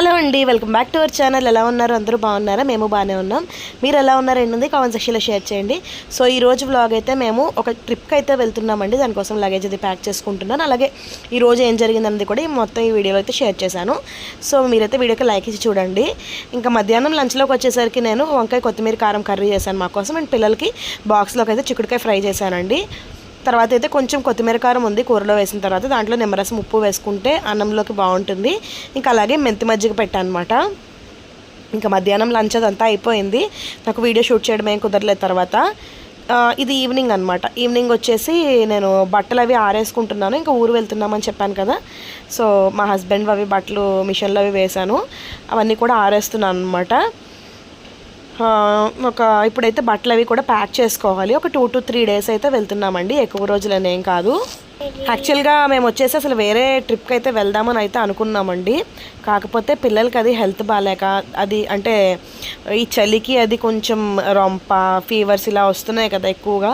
Hello అండి welcome back to our channel. ఎలా ఉన్నారు? అందరూ బాగున్నారా? మేము బాగానే ఉన్నాం. మీరు ఎలా ఉన్నారు ఏంటి కామెంట్ సెక్షన్లో షేర్ చేయండి. సో ఈ రోజు వ్లాగ్ అయితే మేము ఒక ట్రిప్కి అయితే వెళ్తున్నామండి. దానికోసం లగేజ్ అది ప్యాక్ చేసుకుంటున్నాను. అలాగే ఈ రోజు ఏం జరిగిందన్నది కూడా ఈ మొత్తం ఈ వీడియోలో అయితే షేర్ చేశాను. సో మీరైతే వీడియోకి లైక్ ఇచ్చి చూడండి. ఇంకా మధ్యాహ్నం లంచ్లోకి వచ్చేసరికి నేను వంకాయ కొత్తిమీర కారం కర్రీ చేశాను మా కోసం. అండ్ పిల్లలకి బాక్స్లోకి అయితే చిక్కుడుకాయ ఫ్రై చేశానండి. తర్వాత అయితే కొంచెం కొత్తిమీర కారం ఉంది కూరలో వేసిన తర్వాత దాంట్లో నిమ్మరసం ఉప్పు వేసుకుంటే అన్నంలోకి బాగుంటుంది. ఇంకా అలాగే మెంతి మజ్జిగ పెట్టాను అనమాట ఇంకా మధ్యాహ్నం లంచ్ అదంతా అయిపోయింది. నాకు వీడియో షూట్ చేయడం ఏం కుదరలేదు తర్వాత. ఇది ఈవినింగ్ అనమాట ఈవినింగ్ వచ్చేసి నేను బట్టలు అవి ఆరేసుకుంటున్నాను. ఇంకా ఊరు వెళ్తున్నామని చెప్పాను కదా. సో మా హస్బెండ్ అవి బట్టలు మిషన్లో అవి వేశాను. అవన్నీ కూడా ఆరేస్తున్నాను అనమాట ఒక ఇప్పుడైతే బట్టలు అవి కూడా ప్యాక్ చేసుకోవాలి. ఒక టూ టు త్రీ డేస్ అయితే వెళ్తున్నామండి. ఎక్కువ రోజులనేం కాదు. యాక్చువల్గా మేము వచ్చేసి అసలు వేరే ట్రిప్కి అయితే వెళ్దామని అయితే అనుకున్నామండి. కాకపోతే పిల్లలకి అది హెల్త్ బాగాలేక అది అంటే ఈ చలికి అది కొంచెం రొంప ఫీవర్స్ ఇలా వస్తున్నాయి కదా ఎక్కువగా.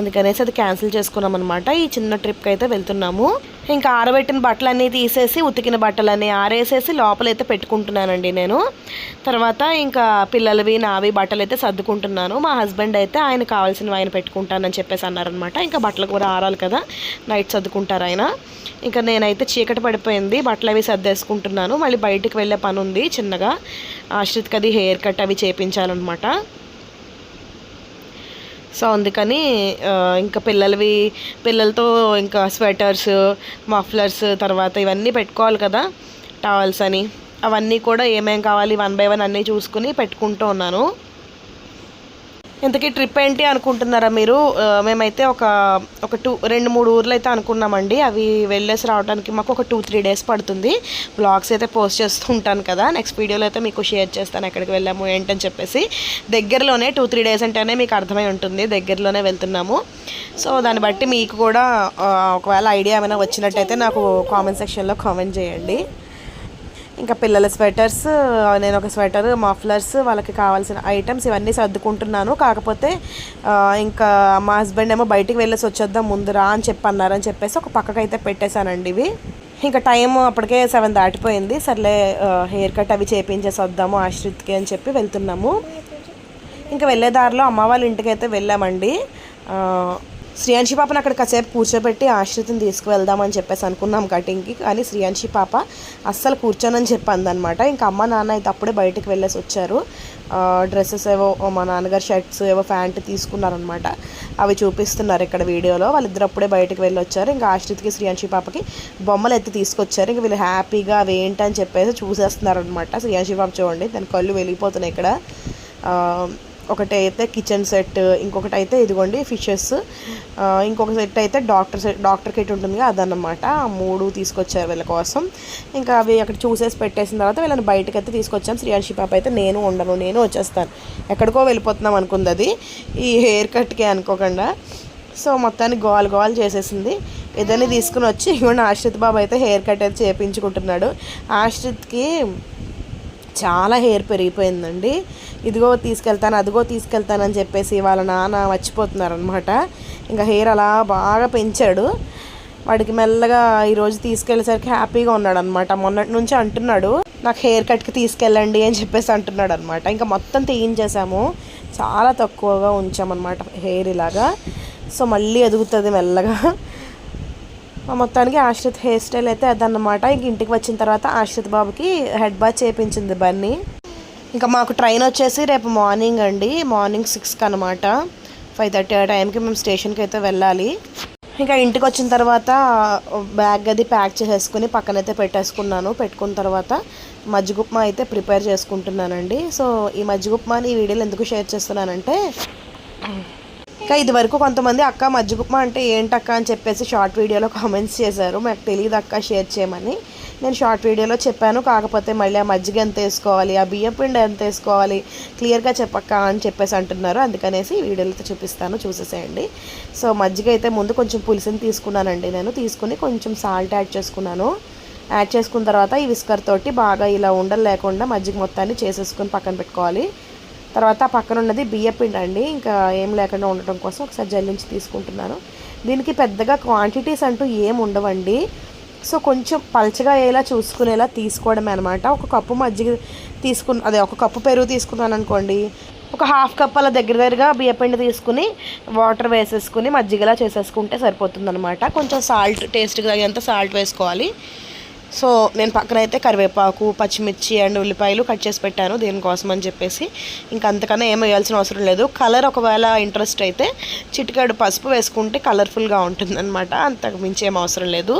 అందుకనేసి అది క్యాన్సిల్ చేసుకున్నాం అనమాట ఈ చిన్న ట్రిప్కి అయితే వెళ్తున్నాము. ఇంకా ఆరబెట్టిన బట్టలన్నీ తీసేసి ఉతికిన బట్టలన్నీ ఆరేసేసి లోపలైతే పెట్టుకుంటున్నానండి నేను. తర్వాత ఇంకా పిల్లలవి నావి బట్టలు అయితే సర్దుకుంటున్నాను. మా హస్బెండ్ అయితే ఆయన కావాల్సినవి ఆయన పెట్టుకుంటానని చెప్పేసి అన్నారనమాట ఇంకా బట్టలు కూడా ఆరాలి కదా నైట్ సర్దుకుంటారు ఆయన. ఇంకా నేనైతే చీకటి పడిపోయింది బట్టలు అవి సర్దేసుకుంటున్నాను. మళ్ళీ బయటికి వెళ్ళే పని ఉంది చిన్నగా. ఆశ్రిత్కి అది హెయిర్ కట్ అవి చేపించాలన్నమాట. సో అందుకని ఇంకా పిల్లలవి పిల్లలతో ఇంకా స్వెటర్స్ మఫ్లర్స్ తర్వాత ఇవన్నీ పెట్టుకోవాలి కదా టవల్స్ అని. అవన్నీ కూడా ఏమేం కావాలి వన్ బై వన్ అన్నీ చూసుకుని పెట్టుకుంటూ ఉన్నాను. ఇంతకీ ట్రిప్ ఏంటి అనుకుంటున్నారా మీరు? మేమైతే ఒక ఒక టూ రెండు మూడు ఊర్లు అయితే అనుకున్నామండి. అవి వెళ్ళేసి రావడానికి మాకు ఒక టూ త్రీ డేస్ పడుతుంది. బ్లాగ్స్ అయితే పోస్ట్ చేస్తూ ఉంటాను కదా. నెక్స్ట్ వీడియోలో అయితే మీకు షేర్ చేస్తాను ఎక్కడికి వెళ్ళాము ఏంటని చెప్పేసి. దగ్గరలోనే టూ త్రీ డేస్ అంటేనే మీకు అర్థమై ఉంటుంది. దగ్గరలోనే వెళ్తున్నాము. సో దాన్ని బట్టి మీకు కూడా ఒకవేళ ఐడియా ఏమైనా వచ్చినట్టయితే నాకు కామెంట్ సెక్షన్లో కామెంట్ చేయండి. ఇంకా పిల్లల స్వెటర్స్ నేను ఒక స్వెటర్ మఫ్లర్స్ వాళ్ళకి కావాల్సిన ఐటమ్స్ ఇవన్నీ సర్దుకుంటున్నాను. కాకపోతే ఇంకా మా హస్బెండ్ ఏమో బయటికి వెళ్ళేసి వచ్చేద్దాం ముందురా అని చెప్పి అన్నారని చెప్పేసి ఒక పక్కకైతే పెట్టేశానండి ఇవి. ఇంకా టైం అప్పటికే సెవెన్ దాటిపోయింది. సర్లే హెయిర్ కట్ అవి చేపించేసి వద్దాము ఆశ్రిత్కి అని చెప్పి వెళ్తున్నాము. ఇంకా వెళ్ళే దారిలో అమ్మ వాళ్ళ ఇంటికి అయితే వెళ్ళామండి శ్రీయాంశి పాపను అక్కడ కాసేపు కూర్చోబెట్టి ఆశ్రితం తీసుకువెళ్దామని చెప్పేసి అనుకున్నాం కటింగ్కి. కానీ శ్రీయాంశి పాప అస్సలు కూర్చోనని చెప్పి అందనమాట ఇంకా అమ్మ నాన్న అయితే అప్పుడే బయటకు వెళ్ళేసి వచ్చారు. డ్రెస్సెస్ ఏవో మా నాన్నగారు షర్ట్స్ ఏవో ప్యాంట్ తీసుకున్నారనమాట అవి చూపిస్తున్నారు ఇక్కడ వీడియోలో. వాళ్ళిద్దరు అప్పుడే బయటకు వెళ్ళి వచ్చారు ఇంకా ఆశ్రిత్కి శ్రీయాంశి పాపకి బొమ్మలు ఎత్తి తీసుకొచ్చారు. ఇంకా వీళ్ళు హ్యాపీగా అవి ఏంటని చెప్పేసి చూసేస్తున్నారు అనమాట శ్రీయాంశి పాప చూడండి దాని కళ్ళు వెళ్ళిపోతున్నాయి ఇక్కడ. ఒకటి అయితే కిచెన్ సెట్ ఇంకొకటి అయితే ఇదిగోండి ఫిషెస్ ఇంకొక సెట్ అయితే డాక్టర్ సెట్ డాక్టర్ కిట్ ఉంటుంది అదన్నమాట. ఆ మూడు తీసుకొచ్చారు వీళ్ళ కోసం. ఇంకా అవి అక్కడ చూసేసి పెట్టేసిన తర్వాత వీళ్ళని బయటకు అయితే తీసుకొచ్చాం శ్రీయాంశి పాప అయితే నేను ఉండను నేను వచ్చేస్తాను. ఎక్కడికో వెళ్ళిపోతున్నాం అనుకుంది అది. ఈ హెయిర్ కట్కే అనుకోకుండా. సో మొత్తాన్ని గోల్ గోల్ చేసేసింది. ఏదైనా తీసుకుని వచ్చి ఇవ్వండి ఆశ్రిత్ బాబు అయితే హెయిర్ కట్ అయితే చేపించుకుంటున్నాడు. ఆశ్రిత్కి చాలా హెయిర్ పెరిగిపోయిందండి. ఇదిగో తీసుకెళ్తాను అదిగో తీసుకెళ్తానని చెప్పేసి వాళ్ళ నాన్న మర్చిపోతున్నారనమాట ఇంకా హెయిర్ అలా బాగా పెంచాడు. వాడికి మెల్లగా ఈరోజు తీసుకెళ్ళేసరికి హ్యాపీగా ఉన్నాడు అనమాట మొన్నటి నుంచి అంటున్నాడు నాకు హెయిర్ కట్కి తీసుకెళ్ళండి అని చెప్పేసి అంటున్నాడు అనమాట ఇంకా మొత్తం తీయించేసాము. చాలా తక్కువగా ఉంచామన్నమాట హెయిర్ ఇలాగా. సో మళ్ళీ ఎదుగుతుంది మెల్లగా. మొత్తానికి ఆశ్రిత్ హెయిర్ స్టైల్ అయితే అదన్నమాట. ఇంక ఇంటికి వచ్చిన తర్వాత ఆశ్రిత్ బాబుకి హెడ్ బాత్ చేయించింది బన్నీ. ఇంకా మాకు ట్రైన్ వచ్చేసి రేపు మార్నింగ్ అండి. మార్నింగ్ సిక్స్కి అనమాట ఫైవ్ థర్టీ ఆ టైంకి మేము స్టేషన్కి అయితే వెళ్ళాలి. ఇంకా ఇంటికి వచ్చిన తర్వాత బ్యాగ్ అది ప్యాక్ చేసేసుకుని పక్కనైతే పెట్టేసుకున్నాను. పెట్టుకున్న తర్వాత మజ్జిగుప్మా అయితే ప్రిపేర్ చేసుకుంటున్నానండి. సో ఈ మజ్జిగుప్మాని ఈ వీడియోలో ఎందుకు షేర్ చేస్తున్నానంటే ఇంకా ఇది వరకు కొంతమంది అక్క మజ్జిగుప్మా అంటే ఏంటక్క అని చెప్పేసి షార్ట్ వీడియోలో కామెంట్స్ చేశారు. మాకు తెలియదు అక్క షేర్ చేయమని. నేను షార్ట్ వీడియోలో చెప్పాను. కాకపోతే మళ్ళీ ఆ మజ్జిగ ఎంత వేసుకోవాలి ఆ బియ్యం పిండి ఎంత వేసుకోవాలి క్లియర్గా చెప్పక్క అని చెప్పేసి అంటున్నారు. అందుకనేసి వీడియోలతో చూపిస్తాను. చూసేసేయండి. సో మజ్జిగ అయితే ముందు కొంచెం పులుసుని తీసుకున్నానండి నేను. తీసుకుని కొంచెం సాల్ట్ యాడ్ చేసుకున్నాను. యాడ్ చేసుకున్న తర్వాత ఈ విస్కర్ తోటి బాగా ఇలా ఉండలు లేకుండా మజ్జిగ మొత్తాన్ని చేసేసుకొని పక్కన పెట్టుకోవాలి. తర్వాత పక్కన ఉన్నది బియ్యపిండి అండి. ఇంకా ఏం లేకుండా ఉండటం కోసం ఒకసారి జల్లించి తీసుకుంటున్నాను. దీనికి పెద్దగా క్వాంటిటీస్ అంటూ ఏం ఉండవండి. సో కొంచెం పల్చగా అయ్యేలా చూసుకునేలా తీసుకోవడమే అనమాట ఒక కప్పు మజ్జిగ తీసుకున్న అదే ఒక కప్పు పెరుగు తీసుకున్నాను అనుకోండి. ఒక హాఫ్ కప్ అలా దగ్గర దగ్గరగా బియ్యపిండి తీసుకుని వాటర్ వేసేసుకుని మజ్జిగలా చేసేసుకుంటే సరిపోతుందనమాట కొంచెం సాల్ట్ టేస్ట్కి తగినంత సాల్ట్ వేసుకోవాలి. సో నేను పక్కన అయితే కరివేపాకు పచ్చిమిర్చి అండ్ ఉల్లిపాయలు కట్ చేసి పెట్టాను దీనికోసం అని చెప్పేసి. ఇంకా అంతకన్నా ఏం వేయాల్సిన అవసరం లేదు. కలర్ ఒకవేళ ఇంట్రెస్ట్ అయితే చిటికాడు పసుపు వేసుకుంటే కలర్ఫుల్గా ఉంటుంది అనమాట అంతకు మించి ఏం అవసరం లేదు.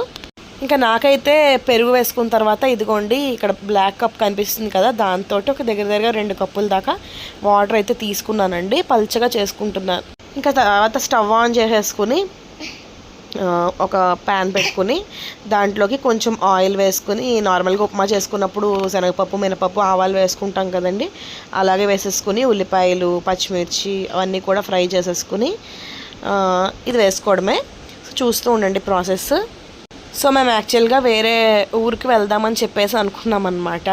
ఇంకా నాకైతే పెరుగు వేసుకున్న తర్వాత ఇదిగోండి ఇక్కడ బ్లాక్ కప్ కనిపిస్తుంది కదా దాంతో ఒక దగ్గర దగ్గర రెండు కప్పుల దాకా వాటర్ అయితే తీసుకున్నానండి. పల్చగా చేసుకుంటున్నాను. ఇంకా తర్వాత స్టవ్ ఆన్ చేసేసుకుని ఒక ప్యాన్ పెట్టుకుని దాంట్లోకి కొంచెం ఆయిల్ వేసుకుని నార్మల్గా ఉప్మా చేసుకున్నప్పుడు శనగపప్పు మినపప్పు ఆవాలు వేసుకుంటాం కదండి. అలాగే వేసేసుకుని ఉల్లిపాయలు పచ్చిమిర్చి అవన్నీ కూడా ఫ్రై చేసేసుకుని ఇది వేసుకోవడమే. చూస్తూ ఉండండి ప్రాసెస్. సో మేము యాక్చువల్గా వేరే ఊరికి వెళ్దామని చెప్పేసి అనుకున్నాం అనమాట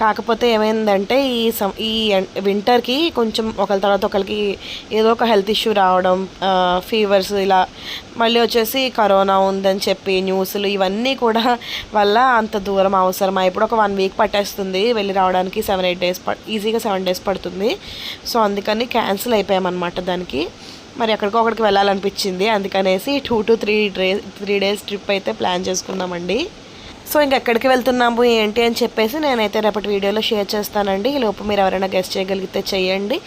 కాకపోతే ఏమైందంటే ఈ సం ఈ వింటర్కి కొంచెం ఒకరి తర్వాత ఒకరికి ఏదో ఒక హెల్త్ ఇష్యూ రావడం ఫీవర్స్ ఇలా మళ్ళీ వచ్చేసి కరోనా ఉందని చెప్పి న్యూస్లు ఇవన్నీ కూడా వల్ల అంత దూరం అవసరమా? ఇప్పుడు ఒక వన్ వీక్ పట్టేస్తుంది వెళ్ళి రావడానికి సెవెన్ ఎయిట్ డేస్ ఈజీగా సెవెన్ డేస్ పడుతుంది. సో అందుకని క్యాన్సిల్ అయిపోయామన్నమాట దానికి. మరి ఎక్కడికో అక్కడికి వెళ్ళాలనిపించింది. అందుకనేసి two to three day three days trip అయితే ప్లాన్ చేసుకున్నామండి. సో ఇంక ఎక్కడికి వెళ్తున్నాము ఏంటి అని చెప్పేసి నేనైతే రేపటి వీడియోలో షేర్ చేస్తానండి. ఈ లోపు మీరు ఎవరైనా గెస్ట్ చేయగలిగితే చేయండి.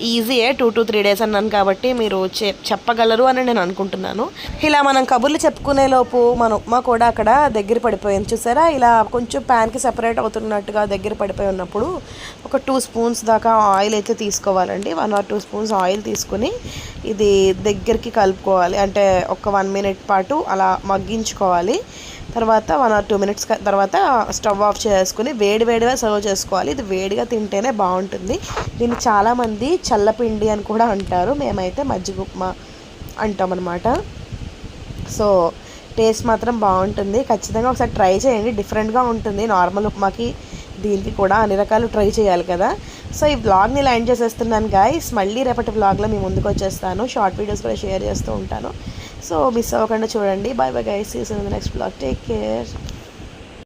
ఈజీయే టూ టు త్రీ డేస్ అన్నాను కాబట్టి మీరు చె- చెప్పగలరు అని నేను అనుకుంటున్నాను. ఇలా మనం కబుర్లు చెప్పుకునే లోపు మన ఉప్మా కూడా అక్కడ దగ్గర పడిపోయింది. చూసారా? ఇలా కొంచెం ప్యాన్కి సెపరేట్ అవుతున్నట్టుగా దగ్గర పడిపోయి ఉన్నప్పుడు ఒక టూ స్పూన్స్ దాకా ఆయిల్ అయితే తీసుకోవాలండి. One or two spoons oil తీసుకుని ఇది దగ్గరికి కలుపుకోవాలి. అంటే ఒక వన్ మినిట్ పాటు అలా మగ్గించుకోవాలి. తర్వాత వన్ ఆర్ టూ మినిట్స్ తర్వాత స్టవ్ ఆఫ్ చేసుకుని వేడి వేడిగా సర్వ్ చేసుకోవాలి. ఇది వేడిగా తింటేనే బాగుంటుంది. దీన్ని చాలామంది చల్లపిండి అని కూడా అంటారు. మేమైతే మజ్జిగ ఉప్మా అంటామన్నమాట. సో టేస్ట్ మాత్రం బాగుంటుంది. ఖచ్చితంగా ఒకసారి ట్రై చేయండి. డిఫరెంట్గా ఉంటుంది. నార్మల్ ఉప్మాకి దీనికి కూడా అన్ని రకాలు ట్రై చేయాలి కదా. సో ఈ బ్లాగ్ని ఇలా ఎండ్ చేసేస్తున్నాను గాయస్ మళ్ళీ రేపటి బ్లాగ్లో మీ ముందుకు వచ్చేస్తాను. షార్ట్ వీడియోస్ కూడా షేర్ చేస్తూ ఉంటాను. సో మిస్ అవ్వకుండా చూడండి. Bye bye guys see next blog take care